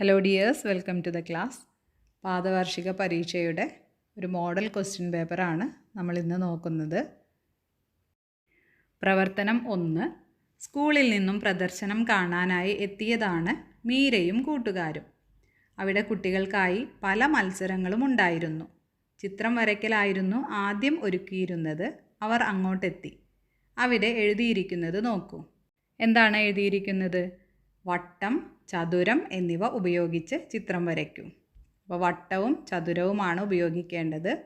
Hello dears welcome to the class പാദവാർഷിക പരീക്ഷയുടെ ഒരു model question പേപ്പറാണ് നമ്മൾ ഇന്ന് നോക്കുന്നത്. പ്രവർത്തനം ഒന്ന്. സ്കൂളിൽ നിന്നും പ്രദർശനം കാണാനായി എത്തിയതാണ് മീരയും കൂട്ടുകാരും. അവിടെ കുട്ടികൾക്കായി പല മത്സരങ്ങളും ഉണ്ടായിരുന്നു. ചിത്രം വരയ്ക്കലായിരുന്നു ആദ്യം ഒരുക്കിയിരുന്നത്. അവർ അങ്ങോട്ടെത്തി. അവിടെ എഴുതിയിരിക്കുന്നത് നോക്കൂ. എന്താണ് എഴുതിയിരിക്കുന്നത്? വട്ടം ചതുരം എന്നിവ ഉപയോഗിച്ച് ചിത്രം വരയ്ക്കും. അപ്പോൾ വട്ടവും ചതുരവുമാണ് ഉപയോഗിക്കേണ്ടത്.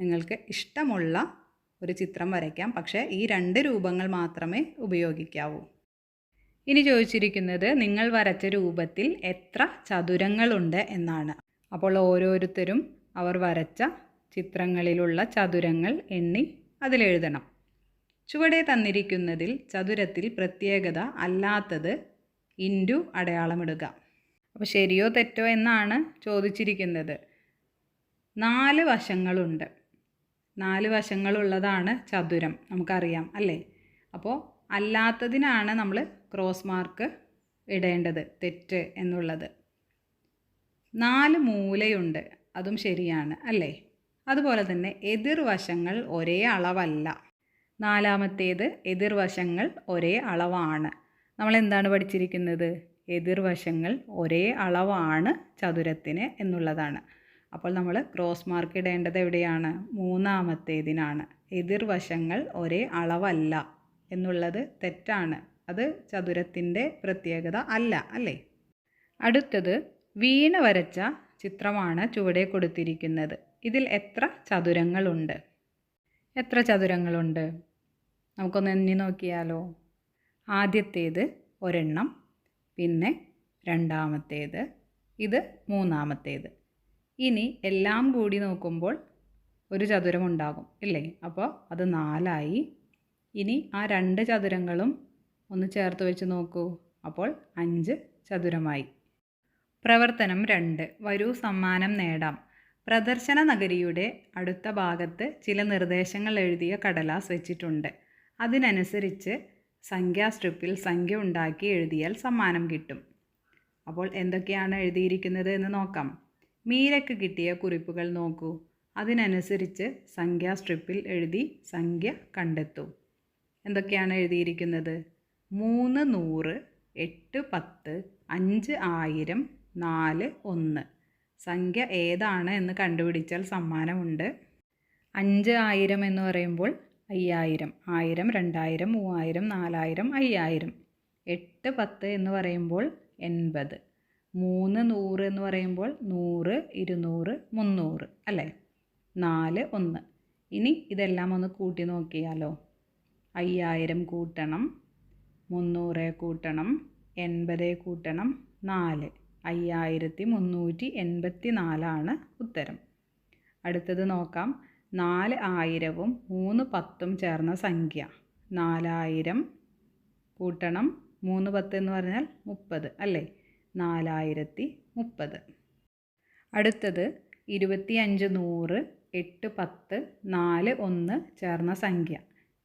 നിങ്ങൾക്ക് ഇഷ്ടമുള്ള ഒരു ചിത്രം വരയ്ക്കാം. പക്ഷേ ഈ രണ്ട് രൂപങ്ങൾ മാത്രമേ ഉപയോഗിക്കാവൂ. ഇനി ചോദിച്ചിരിക്കുന്നത് നിങ്ങൾ വരച്ച രൂപത്തിൽ എത്ര ചതുരങ്ങളുണ്ട് എന്നാണ്. അപ്പോൾ ഓരോരുത്തരും അവർ വരച്ച ചിത്രങ്ങളിലുള്ള ചതുരങ്ങൾ എണ്ണി അതിലെഴുതണം ചുവടെ തന്നിരിക്കുന്നതിൽ ചതുരത്തിൽ പ്രത്യേകത അല്ലാത്തത് ഇന്റു അടയാളമിടുക. അപ്പോൾ ശരിയോ തെറ്റോ എന്നാണ് ചോദിച്ചിരിക്കുന്നത്. നാല് വശങ്ങളുണ്ട്. നാല് വശങ്ങളുള്ളതാണ് ചതുരം. നമുക്കറിയാം അല്ലേ? അപ്പോൾ അല്ലാത്തതിനാണ് നമ്മൾ ക്രോസ് മാർക്ക് ഇടേണ്ടത് തെറ്റ് എന്നുള്ളത്. നാല് മൂലയുണ്ട് അതും ശരിയാണ് അല്ലേ? അതുപോലെ തന്നെ എതിർവശങ്ങൾ ഒരേ അളവല്ല. നാലാമത്തേത് എതിർവശങ്ങൾ ഒരേ അളവാണ്. നമ്മൾ എന്താണ് പഠിച്ചിരിക്കുന്നത് എതിർവശങ്ങൾ ഒരേ അളവാണ് ചതുരത്തിന് എന്നുള്ളതാണ്. അപ്പോൾ നമ്മൾ ക്രോസ് മാർക്ക് ഇടേണ്ടത് എവിടെയാണ്? മൂന്നാമത്തേതിനാണ്. എതിർവശങ്ങൾ ഒരേ അളവല്ല എന്നുള്ളത് തെറ്റാണ്. അത് ചതുരത്തിന്റെ പ്രത്യേകത അല്ല അല്ലേ? അടുത്തത് വീണ വരച്ച ചിത്രമാണ് ചുവടെ കൊടുത്തിരിക്കുന്നത്. ഇതിൽ എത്ര ചതുരങ്ങളുണ്ട്? എത്ര ചതുരങ്ങളുണ്ട്? നമുക്കൊന്ന് എണ്ണി നോക്കിയാലോ? ആദ്യത്തേത് ഒരെണ്ണം പിന്നെ രണ്ടാമത്തേത് ഇത് മൂന്നാമത്തേത്. ഇനി എല്ലാം കൂടി നോക്കുമ്പോൾ ഒരു ചതുരം ഉണ്ടാകും ഇല്ലേ? അപ്പോൾ അത് നാലായി. ഇനി ആ രണ്ട് ചതുരങ്ങളും ഒന്ന് ചേർത്ത് വെച്ച് നോക്കൂ. അപ്പോൾ അഞ്ച് ചതുരമായി. പ്രവർത്തനം രണ്ട് വരൂ സമ്മാനം നേടാം. പ്രദർശന നഗരിയുടെ അടുത്ത ഭാഗത്ത് ചില നിർദ്ദേശങ്ങൾ എഴുതിയ കടലാസ് വെച്ചിട്ടുണ്ട്. അതിനനുസരിച്ച് സംഖ്യാ സ്ട്രിപ്പിൽ സംഖ്യ ഉണ്ടാക്കി എഴുതിയാൽ സമ്മാനം കിട്ടും. അപ്പോൾ എന്തൊക്കെയാണ് എഴുതിയിരിക്കുന്നത് എന്ന് നോക്കാം. മീരയ്ക്ക് കിട്ടിയ കുറിപ്പുകൾ നോക്കൂ. അതിനനുസരിച്ച് സംഖ്യാ സ്ട്രിപ്പിൽ എഴുതി സംഖ്യ കണ്ടെത്തൂ. എന്തൊക്കെയാണ് എഴുതിയിരിക്കുന്നത്? മൂന്ന് നൂറ് എട്ട് പത്ത് അഞ്ച് ആയിരം നാല് ഒന്ന്. സംഖ്യ ഏതാണ് എന്ന് കണ്ടുപിടിച്ചാൽ സമ്മാനമുണ്ട്. അഞ്ച് ആയിരം എന്ന് പറയുമ്പോൾ അയ്യായിരം ആയിരം രണ്ടായിരം മൂവായിരം നാലായിരം അയ്യായിരം. എട്ട് പത്ത് എന്ന് പറയുമ്പോൾ എൺപത്. മൂന്ന് നൂറ് എന്ന് പറയുമ്പോൾ നൂറ് ഇരുന്നൂറ് മുന്നൂറ് അല്ലേ? നാല് ഒന്ന്. ഇനി ഇതെല്ലാം ഒന്ന് കൂട്ടി നോക്കിയാലോ? അയ്യായിരം കൂട്ടണം മുന്നൂറ് കൂട്ടണം എൺപത് കൂട്ടണം നാല്. അയ്യായിരത്തി മുന്നൂറ്റി എൺപത്തി നാലാണ് ഉത്തരം. അടുത്തത് നോക്കാം. നാല് ആയിരവും മൂന്ന് പത്തും ചേർന്ന സംഖ്യ. നാലായിരം കൂട്ടണം മൂന്ന് പത്ത് എന്ന് പറഞ്ഞാൽ മുപ്പത് അല്ലേ? നാലായിരത്തി മുപ്പത്. അടുത്തത് ഇരുപത്തിയഞ്ച് നൂറ് എട്ട് പത്ത് നാല് ഒന്ന് ചേർന്ന സംഖ്യ.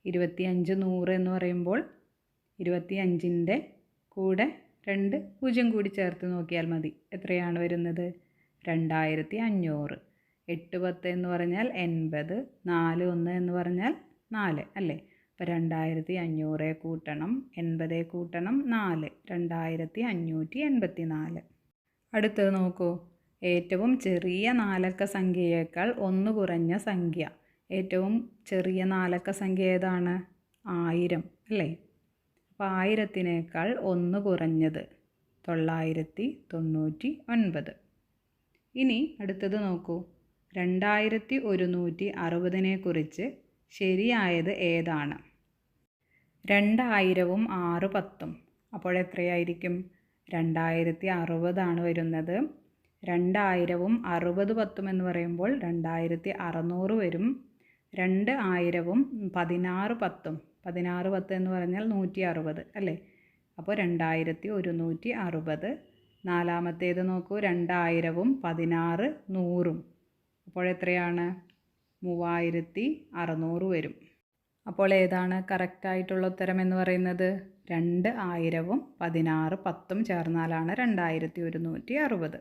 ഇരുപത്തിയഞ്ച് നൂറ് എന്ന് പറയുമ്പോൾ ഇരുപത്തിയഞ്ചിന്റെ കൂടെ രണ്ട് പൂജ്യം കൂടി ചേർത്ത് നോക്കിയാൽ മതി. എത്രയാണ് വരുന്നത്? രണ്ടായിരത്തി അഞ്ഞൂറ്. എട്ട് പത്ത് എന്ന് പറഞ്ഞാൽ എൺപത് നാല് ഒന്ന് എന്ന് പറഞ്ഞാൽ നാല് അല്ലേ? അപ്പോൾ രണ്ടായിരത്തി അഞ്ഞൂറ് കൂട്ടണം എൺപത് കൂട്ടണം നാല് രണ്ടായിരത്തി അഞ്ഞൂറ്റി എൺപത്തി നാല് അടുത്തത് നോക്കൂ. ഏറ്റവും ചെറിയ നാലക്ക സംഖ്യയേക്കാൾ ഒന്ന് കുറഞ്ഞ സംഖ്യ. ഏറ്റവും ചെറിയ നാലക്ക സംഖ്യ ഏതാണ്? ആയിരം അല്ലേ? അപ്പോൾ ആയിരത്തിനേക്കാൾ ഒന്ന് കുറഞ്ഞത് തൊള്ളായിരത്തി തൊണ്ണൂറ്റി ഒൻപത്. ഇനി അടുത്തത് നോക്കൂ. രണ്ടായിരത്തി ഒരുന്നൂറ്റി അറുപതിനെ കുറിച്ച് ശരിയായത് ഏതാണ്? രണ്ടായിരവും ആറ് പത്തും. അപ്പോൾ എത്രയായിരിക്കും? രണ്ടായിരത്തി അറുപതാണ് വരുന്നത്. രണ്ടായിരവും അറുപത് പത്തും എന്ന് പറയുമ്പോൾ രണ്ടായിരത്തി അറുന്നൂറ് വരും. രണ്ട് ആയിരവും പതിനാറ് പത്തും. പതിനാറ് പത്ത് എന്ന് പറഞ്ഞാൽ നൂറ്റി അറുപത് അല്ലേ? അപ്പോൾ രണ്ടായിരത്തി ഒരുന്നൂറ്റി അറുപത് നാലാമത്തേത് നോക്കൂ. രണ്ടായിരവും പതിനാറ് നൂറും. അപ്പോൾ എത്രയാണ്? മൂവായിരത്തി അറുന്നൂറ് വരും. അപ്പോൾ ഏതാണ് കറക്റ്റായിട്ടുള്ള ഉത്തരം എന്ന് പറയുന്നത്? രണ്ട് ആയിരവും പതിനാറ് പത്തും ചേർന്നാലാണ് രണ്ടായിരത്തി ഒരുന്നൂറ്റി അറുപത്.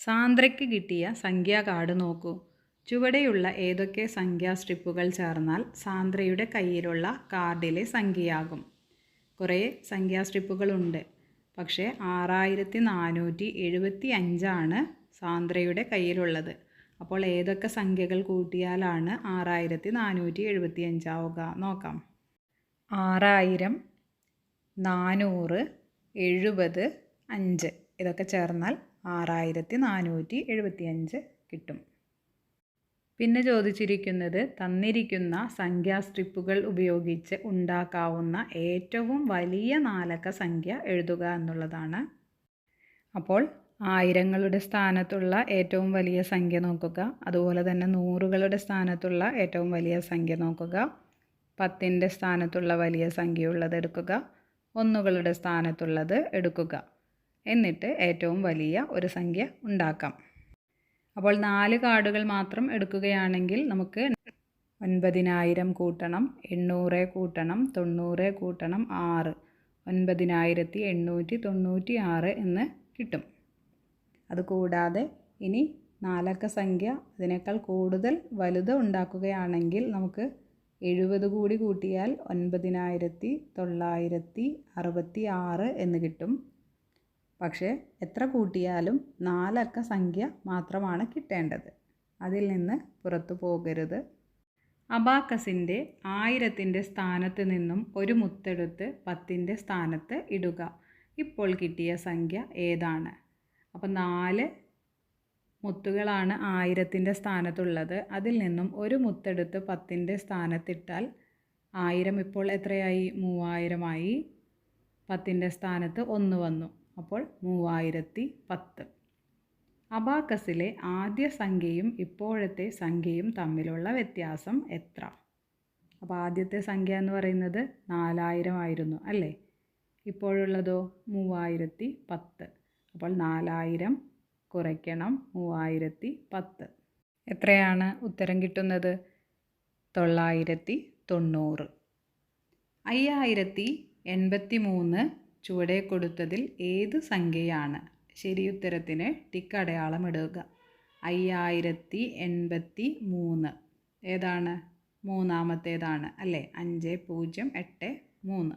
സാന്ദ്രയ്ക്ക് കിട്ടിയ സംഖ്യാ കാർഡ് നോക്കൂ. ചുവടെയുള്ള ഏതൊക്കെ സംഖ്യാ സ്ട്രിപ്പുകൾ ചേർന്നാൽ സാന്ദ്രയുടെ കയ്യിലുള്ള കാർഡിലെ സംഖ്യയാകും. കുറേ സംഖ്യാ സ്ട്രിപ്പുകളുണ്ട് പക്ഷേ ആറായിരത്തി നാനൂറ്റി എഴുപത്തി അഞ്ചാണ് സാന്ദ്രയുടെ കയ്യിലുള്ളത്. അപ്പോൾ ഏതൊക്കെ സംഖ്യകൾ കൂട്ടിയാലാണ് ആറായിരത്തി നാനൂറ്റി എഴുപത്തി അഞ്ചാവുക നോക്കാം. ആറായിരം നാനൂറ് എഴുപത് അഞ്ച്. ഇതൊക്കെ ചേർന്നാൽ ആറായിരത്തി നാനൂറ്റി എഴുപത്തി അഞ്ച് കിട്ടും. പിന്നെ ചോദിച്ചിരിക്കുന്നത് തന്നിരിക്കുന്ന സംഖ്യാ സ്ട്രിപ്പുകൾ ഉപയോഗിച്ച് ഉണ്ടാക്കാവുന്ന ഏറ്റവും വലിയ നാലക്ക സംഖ്യ എഴുതുക എന്നുള്ളതാണ്. അപ്പോൾ ആയിരങ്ങളുടെ സ്ഥാനത്തുള്ള ഏറ്റവും വലിയ സംഖ്യ നോക്കുക. അതുപോലെ തന്നെ നൂറുകളുടെ സ്ഥാനത്തുള്ള ഏറ്റവും വലിയ സംഖ്യ നോക്കുക. പത്തിന്റെ സ്ഥാനത്തുള്ള വലിയ സംഖ്യയുള്ളത് എടുക്കുക. ഒന്നുകളുടെ സ്ഥാനത്തുള്ളത് എടുക്കുക. എന്നിട്ട് ഏറ്റവും വലിയ ഒരു സംഖ്യ ഉണ്ടാക്കാം. അപ്പോൾ നാല് കാർഡുകൾ മാത്രം എടുക്കുകയാണെങ്കിൽ നമുക്ക് ഒൻപതിനായിരം കൂട്ടണം എണ്ണൂറ് കൂട്ടണം തൊണ്ണൂറ് കൂട്ടണം ആറ്. ഒൻപതിനായിരത്തി എണ്ണൂറ്റി തൊണ്ണൂറ്റി ആറ് എന്ന് കിട്ടും. അതുകൂടാതെ ഇനി നാലക്ക സംഖ്യ അതിനേക്കാൾ കൂടുതൽ വലുത് ഉണ്ടാക്കുകയാണെങ്കിൽ നമുക്ക് എഴുപത് കൂടി കൂട്ടിയാൽ ഒൻപതിനായിരത്തി തൊള്ളായിരത്തി അറുപത്തി ആറ് എന്ന് കിട്ടും. പക്ഷേ എത്ര കൂട്ടിയാലും നാലക്ക സംഖ്യ മാത്രമാണ് കിട്ടേണ്ടത്. അതിൽ നിന്ന് പുറത്തു പോകരുത്. അബാക്കസിന്റെ ആയിരത്തിന്റെ സ്ഥാനത്ത് നിന്നും ഒരു മുത്തെടുത്ത് പത്തിന്റെ സ്ഥാനത്ത് ഇടുക. ഇപ്പോൾ കിട്ടിയ സംഖ്യ ഏതാണ്? അപ്പോൾ നാല് മുത്തുകളാണ് ആയിരത്തിന്റെ സ്ഥാനത്തുള്ളത്. അതിൽ നിന്നും ഒരു മുത്തെടുത്ത് പത്തിന്റെ സ്ഥാനത്തിട്ടാൽ ആയിരം ഇപ്പോൾ എത്രയായി? മൂവായിരമായി. പത്തിന്റെ സ്ഥാനത്ത് ഒന്ന് വന്നു. അപ്പോൾ മൂവായിരത്തി പത്ത്. അബാക്കസിലെ ആദ്യ സംഖ്യയും ഇപ്പോഴത്തെ സംഖ്യയും തമ്മിലുള്ള വ്യത്യാസം എത്ര? അപ്പോൾ ആദ്യത്തെ സംഖ്യ എന്ന് പറയുന്നത് നാലായിരം ആയിരുന്നു അല്ലേ? ഇപ്പോഴുള്ളതോ? മൂവായിരത്തി പത്ത്. അപ്പോൾ നാലായിരം കുറയ്ക്കണം മൂവായിരത്തി പത്ത്. എത്രയാണ് ഉത്തരം കിട്ടുന്നത്? തൊള്ളായിരത്തി തൊണ്ണൂറ് അയ്യായിരത്തി എൺപത്തി മൂന്ന് ചുവടെ കൊടുത്തതിൽ ഏത് സംഖ്യയാണ്? ശരി ഉത്തരത്തിന് ടിക്ക് അടയാളം ഇടുക. അയ്യായിരത്തി എൺപത്തി മൂന്ന് ഏതാണ്? മൂന്നാമത്തേതാണ് അല്ലേ? അഞ്ച് പൂജ്യം എട്ട് മൂന്ന്.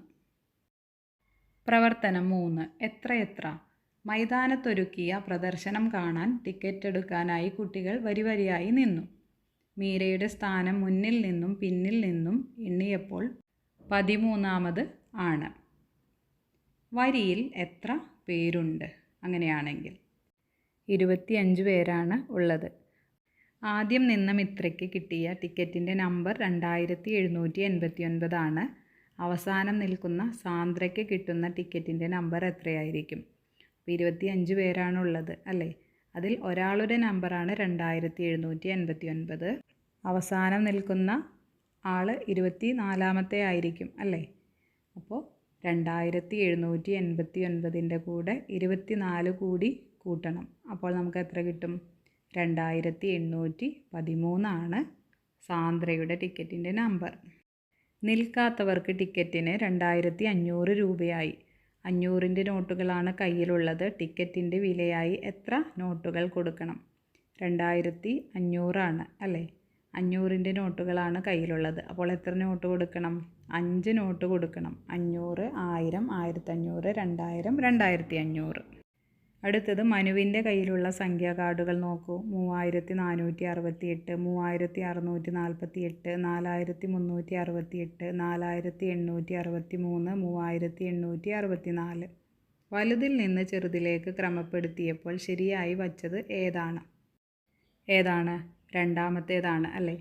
പ്രവർത്തനം മൂന്ന്. എത്ര എത്ര മൈതാനത്തൊരുക്കിയ പ്രദർശനം കാണാൻ ടിക്കറ്റ് എടുക്കാനായി കുട്ടികൾ വരിവരിയായി നിന്നു. മീരയുടെ സ്ഥാനം മുന്നിൽ നിന്നും പിന്നിൽ നിന്നും എണ്ണിയപ്പോൾ പതിമൂന്നാമത് ആണ്. വരിയിൽ എത്ര പേരുണ്ട്? അങ്ങനെയാണെങ്കിൽ ഇരുപത്തിയഞ്ച് പേരാണ് ഉള്ളത്. ആദ്യം നിന്ന മിത്രയ്ക്ക് കിട്ടിയ ടിക്കറ്റിന്റെ നമ്പർ രണ്ടായിരത്തി എഴുന്നൂറ്റി എൺപത്തി ഒൻപതാണ് അവസാനം നിൽക്കുന്ന സാന്ദ്രയ്ക്ക് കിട്ടുന്ന ടിക്കറ്റിന്റെ നമ്പർ എത്രയായിരിക്കും? അപ്പോൾ ഇരുപത്തി അഞ്ച് പേരാണുള്ളത് അല്ലേ? അതിൽ ഒരാളുടെ നമ്പറാണ് രണ്ടായിരത്തി എഴുന്നൂറ്റി എൺപത്തി ഒൻപത് അവസാനം നിൽക്കുന്ന ആൾ ഇരുപത്തി നാലാമത്തെ ആയിരിക്കും അല്ലേ? അപ്പോൾ രണ്ടായിരത്തി എഴുന്നൂറ്റി എൺപത്തി ഒൻപതിന്റെ കൂടെ ഇരുപത്തി നാല് കൂടി കൂട്ടണം. അപ്പോൾ നമുക്ക് എത്ര കിട്ടും? രണ്ടായിരത്തി എണ്ണൂറ്റി പതിമൂന്നാണ് സാന്ദ്രയുടെ ടിക്കറ്റിന്റെ നമ്പർ. നിൽക്കാത്തവർക്ക് ടിക്കറ്റിന് രണ്ടായിരത്തി അഞ്ഞൂറ് രൂപയായി. അഞ്ഞൂറിന്റെ നോട്ടുകളാണ് കയ്യിലുള്ളത്. ടിക്കറ്റിന്റെ വിലയായി എത്ര നോട്ടുകൾ കൊടുക്കണം? രണ്ടായിരത്തി അഞ്ഞൂറാണ് അല്ലേ? അഞ്ഞൂറിന്റെ നോട്ടുകളാണ് കയ്യിലുള്ളത്. അപ്പോൾ എത്ര നോട്ട് കൊടുക്കണം? അഞ്ച് നോട്ട് കൊടുക്കണം. അഞ്ഞൂറ് ആയിരം ആയിരത്തഞ്ഞൂറ് രണ്ടായിരം രണ്ടായിരത്തി അഞ്ഞൂറ് അടുത്തത് മനുവിന്റെ കയ്യിലുള്ള സംഖ്യാ കാർഡുകൾ നോക്കൂ. മൂവായിരത്തി നാനൂറ്റി അറുപത്തി എട്ട് മൂവായിരത്തി അറുന്നൂറ്റി നാൽപ്പത്തി എട്ട് നാലായിരത്തി മുന്നൂറ്റി അറുപത്തി എട്ട് നാലായിരത്തി എണ്ണൂറ്റി അറുപത്തി മൂന്ന് മൂവായിരത്തി എണ്ണൂറ്റി അറുപത്തി നാല് വലുതിൽ നിന്ന് ചെറുതിലേക്ക് ക്രമപ്പെടുത്തിയപ്പോൾ ശരിയായി വച്ചത് ഏതാണ്? ഏതാണ്? രണ്ടാമത്തേതാണ് അല്ലേ?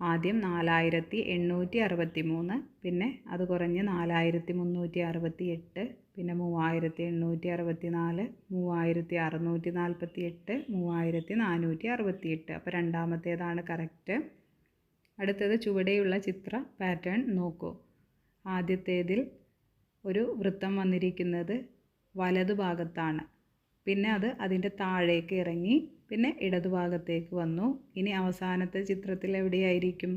ആദ്യം നാലായിരത്തി എണ്ണൂറ്റി അറുപത്തി മൂന്ന് പിന്നെ അത് കുറഞ്ഞ് നാലായിരത്തി മുന്നൂറ്റി അറുപത്തി എട്ട് പിന്നെ മൂവായിരത്തി എണ്ണൂറ്റി അറുപത്തി നാല് മൂവായിരത്തി അറുന്നൂറ്റി നാൽപ്പത്തി എട്ട് മൂവായിരത്തി നാനൂറ്റി അറുപത്തി എട്ട് അപ്പോൾ രണ്ടാമത്തേതാണ് കറക്റ്റ്. അടുത്തത് ചുവടെയുള്ള ചിത്ര പാറ്റേൺ നോക്കൂ. ആദ്യത്തേതിൽ ഒരു വൃത്തം വന്നിരിക്കുന്നത് വലതുഭാഗത്താണ് പിന്നെ അത് അതിന്റെ താഴേക്ക് ഇറങ്ങി പിന്നെ ഇടതുഭാഗത്തേക്ക് വന്നു. ഇനി അവസാനത്തെ ചിത്രത്തിൽ എവിടെയായിരിക്കും?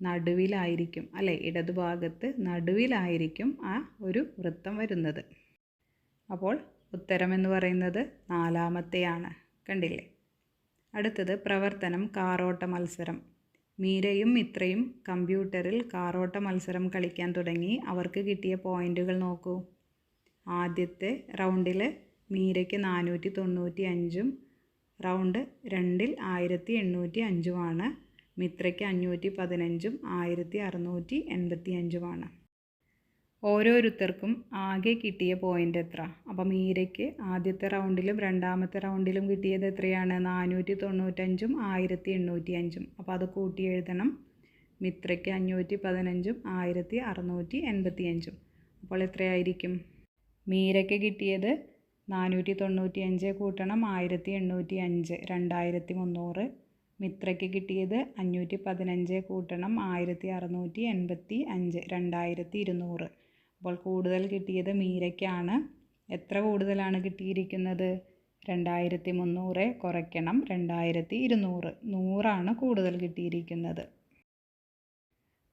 നടുവിലായിരിക്കും അല്ലേ? ഇടതുഭാഗത്ത് നടുവിലായിരിക്കും ആ ഒരു വൃത്തം വരുന്നത്. അപ്പോൾ ഉത്തരം എന്ന് പറയുന്നത് നാലാമത്തെയാണ്. കണ്ടില്ലേ? അടുത്തത് പ്രവർത്തനം കാറോട്ട മത്സരം. മീരയും മിത്രയും കമ്പ്യൂട്ടറിൽ കാറോട്ട മത്സരം കളിക്കാൻ തുടങ്ങി. അവർക്ക് കിട്ടിയ പോയിന്റുകൾ നോക്കൂ. ആദ്യത്തെ റൗണ്ടിൽ മീരയ്ക്ക് നാനൂറ്റി തൊണ്ണൂറ്റി അഞ്ചും റൗണ്ട് രണ്ടിൽ ആയിരത്തി എണ്ണൂറ്റി അഞ്ചുമാണ് മിത്രയ്ക്ക് അഞ്ഞൂറ്റി പതിനഞ്ചും ആയിരത്തി അറുന്നൂറ്റി എൺപത്തി അഞ്ചുമാണ് ഓരോരുത്തർക്കും ആകെ കിട്ടിയ പോയിന്റ് എത്ര? അപ്പം മീരയ്ക്ക് ആദ്യത്തെ റൗണ്ടിലും രണ്ടാമത്തെ റൗണ്ടിലും കിട്ടിയത് എത്രയാണ്? നാനൂറ്റി തൊണ്ണൂറ്റഞ്ചും ആയിരത്തി എണ്ണൂറ്റി അഞ്ചും അപ്പോൾ അത് കൂട്ടി എഴുതണം. മിത്രയ്ക്ക് അഞ്ഞൂറ്റി പതിനഞ്ചും ആയിരത്തി അറുന്നൂറ്റി എൺപത്തി അഞ്ചും അപ്പോൾ എത്രയായിരിക്കും? മീരയ്ക്ക് കിട്ടിയത് നാനൂറ്റി തൊണ്ണൂറ്റി അഞ്ച് കൂട്ടണം ആയിരത്തി എണ്ണൂറ്റി അഞ്ച് രണ്ടായിരത്തി മുന്നൂറ് മിത്രയ്ക്ക് കിട്ടിയത് അഞ്ഞൂറ്റി പതിനഞ്ച് കൂട്ടണം ആയിരത്തി അറുന്നൂറ്റി എൺപത്തി അഞ്ച് രണ്ടായിരത്തി ഇരുന്നൂറ്. അപ്പോൾ കൂടുതൽ കിട്ടിയത് മീരയ്ക്കാണ്. എത്ര കൂടുതലാണ് കിട്ടിയിരിക്കുന്നത്? രണ്ടായിരത്തി മുന്നൂറ് കുറയ്ക്കണം രണ്ടായിരത്തി ഇരുന്നൂറ്. നൂറാണ് കൂടുതൽ കിട്ടിയിരിക്കുന്നത്.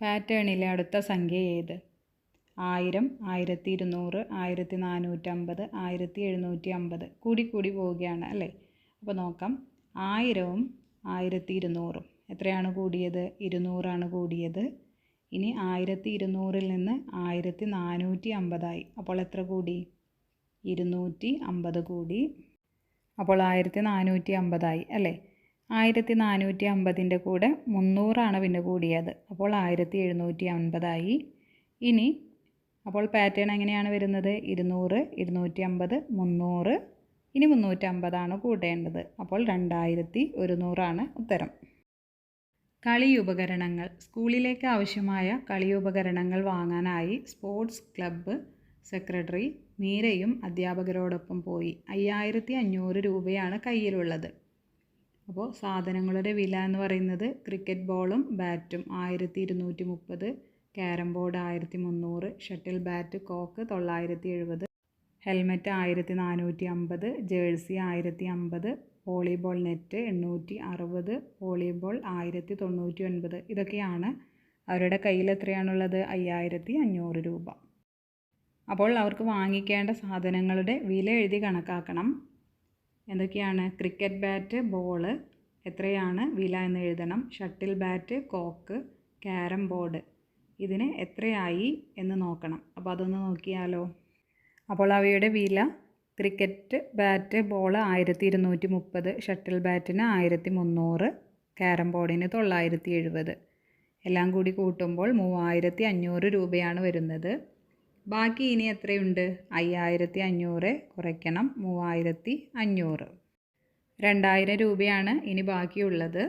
പാറ്റേണിലെ അടുത്ത സംഖ്യ ഏത്? ആയിരം ആയിരത്തി ഇരുന്നൂറ് ആയിരത്തി നാനൂറ്റമ്പത് ആയിരത്തി എഴുന്നൂറ്റി അമ്പത്. കൂടി കൂടി പോവുകയാണ് അല്ലേ? അപ്പോൾ നോക്കാം. ആയിരവും ആയിരത്തി ഇരുന്നൂറും എത്രയാണ് കൂടിയത്? ഇരുന്നൂറാണ് കൂടിയത്. ഇനി ആയിരത്തി ഇരുന്നൂറിൽ നിന്ന് ആയിരത്തി നാനൂറ്റി അമ്പതായി അപ്പോൾ എത്ര കൂടി? ഇരുന്നൂറ്റി അമ്പത് കൂടി. അപ്പോൾ ആയിരത്തി നാനൂറ്റി അമ്പതായി അല്ലേ? ആയിരത്തി നാനൂറ്റി അമ്പതിന്റെ കൂടെ മുന്നൂറാണ് പിന്നെ കൂടിയത്. അപ്പോൾ ആയിരത്തി എഴുന്നൂറ്റി അൻപതായി ഇനി അപ്പോൾ പാറ്റേൺ എങ്ങനെയാണ് വരുന്നത്? ഇരുന്നൂറ് ഇരുന്നൂറ്റി അമ്പത് മുന്നൂറ്. ഇനി മുന്നൂറ്റമ്പതാണ് കൂട്ടേണ്ടത്. അപ്പോൾ രണ്ടായിരത്തി ഒരുന്നൂറാണ് ഉത്തരം. കളി ഉപകരണങ്ങൾ. സ്കൂളിലേക്ക് ആവശ്യമായ കളി ഉപകരണങ്ങൾ വാങ്ങാനായി സ്പോർട്സ് ക്ലബ്ബ് സെക്രട്ടറി മീരയും അധ്യാപകരോടൊപ്പം പോയി. അയ്യായിരത്തി അഞ്ഞൂറ് രൂപയാണ് കയ്യിലുള്ളത്. അപ്പോൾ സാധനങ്ങളുടെ വില എന്ന് പറയുന്നത് ക്രിക്കറ്റ് ബോളും ബാറ്റും ആയിരത്തി ഇരുന്നൂറ്റി മുപ്പത് ക്യാരം ബോർഡ് ആയിരത്തി മുന്നൂറ് ഷട്ടിൽ ബാറ്റ് കോക്ക് തൊള്ളായിരത്തി എഴുപത് ഹെൽമെറ്റ് ആയിരത്തി നാനൂറ്റി അമ്പത് ജേഴ്സി ആയിരത്തി അമ്പത് വോളിബോൾ നെറ്റ് എണ്ണൂറ്റി അറുപത് വോളിബോൾ ആയിരത്തി തൊണ്ണൂറ്റി ഒൻപത് ഇതൊക്കെയാണ് അവരുടെ കയ്യിൽ എത്രയാണുള്ളത്? അയ്യായിരത്തി അഞ്ഞൂറ് രൂപ. അപ്പോൾ അവർക്ക് വാങ്ങിക്കേണ്ട സാധനങ്ങളുടെ വില എഴുതി കണക്കാക്കണം. എന്തൊക്കെയാണ്? ക്രിക്കറ്റ് ബാറ്റ് ബോൾ എത്രയാണ് വില എന്ന് എഴുതണം. Shuttle bat cock carrom board. ഇതിന് എത്രയായി എന്ന് നോക്കണം. അപ്പോൾ അതൊന്ന് നോക്കിയാലോ? അപ്പോൾ അവയുടെ വില ക്രിക്കറ്റ് ബാറ്റ് ബോൾ ആയിരത്തി ഇരുന്നൂറ്റി മുപ്പത് ഷട്ടിൽ ബാറ്റിന് ആയിരത്തി മുന്നൂറ് ക്യാരം ബോർഡിന് തൊള്ളായിരത്തി എഴുപത് എല്ലാം കൂടി കൂട്ടുമ്പോൾ മൂവായിരത്തി അഞ്ഞൂറ് രൂപയാണ് വരുന്നത്. ബാക്കി ഇനി എത്രയുണ്ട്? അയ്യായിരത്തി അഞ്ഞൂറ് കുറയ്ക്കണം മൂവായിരത്തി അഞ്ഞൂറ് രണ്ടായിരം രൂപയാണ് ഇനി ബാക്കിയുള്ളത്.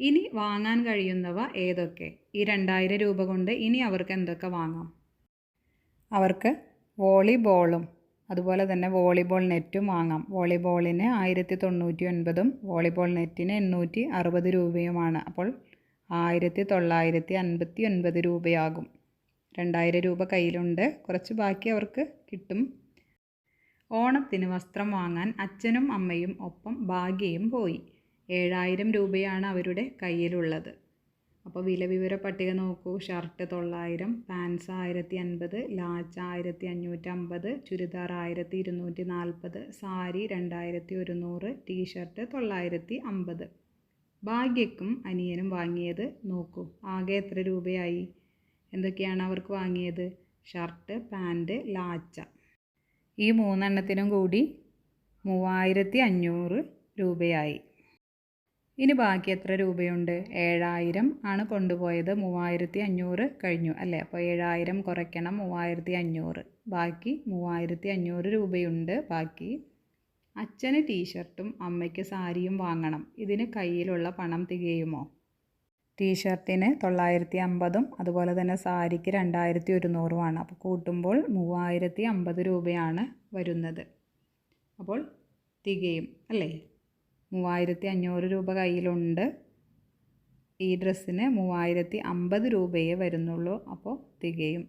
ഇനി വാങ്ങാൻ കഴിയുന്നവ ഏതൊക്കെ? ഈ രണ്ടായിരം രൂപ കൊണ്ട് ഇനി അവർക്ക് എന്തൊക്കെ വാങ്ങാം? അവർക്ക് വോളിബോളും അതുപോലെ തന്നെ വോളിബോൾ നെറ്റും വാങ്ങാം. വോളിബോളിന് ആയിരത്തി തൊണ്ണൂറ്റി ഒൻപതും വോളിബോൾ നെറ്റിന് എണ്ണൂറ്റി അറുപത് രൂപയുമാണ്. അപ്പോൾ ആയിരത്തി തൊള്ളായിരത്തി അൻപത്തി ഒൻപത് രൂപയാകും. രണ്ടായിരം രൂപ കയ്യിലുണ്ട്. കുറച്ച് ബാക്കി അവർക്ക് കിട്ടും. ഓണത്തിന് വസ്ത്രം വാങ്ങാൻ അച്ഛനും അമ്മയും ഒപ്പം ഭാഗ്യയും പോയി. ഏഴായിരം രൂപയാണ് അവരുടെ കയ്യിലുള്ളത്. അപ്പോൾ വില വിവര പട്ടിക നോക്കൂ. ഷർട്ട് തൊള്ളായിരം പാൻസ് ആയിരത്തി അൻപത് ലാച്ച ആയിരത്തി അഞ്ഞൂറ്റമ്പത് ചുരിദാർ ആയിരത്തി ഇരുന്നൂറ്റി നാൽപ്പത് സാരി രണ്ടായിരത്തി ഒരുന്നൂറ് ടീഷർട്ട് തൊള്ളായിരത്തി അമ്പത് ഭാഗ്യക്കും അനിയനും വാങ്ങിയത് നോക്കൂ. ആകെ എത്ര രൂപയായി? എന്തൊക്കെയാണ് അവർക്ക് വാങ്ങിയത്? ഷർട്ട് പാന്റ് ലാച്ച ഈ മൂന്നെണ്ണത്തിനും കൂടി മൂവായിരത്തി അഞ്ഞൂറ് രൂപയായി. ഇനി ബാക്കി എത്ര രൂപയുണ്ട്? ഏഴായിരം ആണ് കൊണ്ടുപോയത്. മൂവായിരത്തി അഞ്ഞൂറ് കഴിഞ്ഞു അല്ലേ? അപ്പോൾ ഏഴായിരം കുറയ്ക്കണം. മൂവായിരത്തി അഞ്ഞൂറ് ബാക്കി മൂവായിരത്തി അഞ്ഞൂറ് രൂപയുണ്ട്. ബാക്കി അച്ഛന് ടീഷർട്ടും അമ്മയ്ക്ക് സാരിയും വാങ്ങണം. ഇതിന് കയ്യിലുള്ള പണം തികയുമോ? ടീഷർട്ടിന് തൊള്ളായിരത്തി അമ്പതും അതുപോലെ തന്നെ സാരിക്ക് രണ്ടായിരത്തി ഒരുന്നൂറുമാണ് അപ്പോൾ കൂട്ടുമ്പോൾ മൂവായിരത്തി അമ്പത് രൂപയാണ് വരുന്നത്. അപ്പോൾ തികയും അല്ലേ? മൂവായിരത്തി അഞ്ഞൂറ് രൂപ കയ്യിലുണ്ട്. ഈ ഡ്രസ്സിന് മൂവായിരത്തി അമ്പത് രൂപയേ വരുന്നുള്ളൂ. അപ്പോൾ തികയും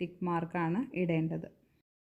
ടിക്ക് മാർക്കാണ് ഇടേണ്ടത്.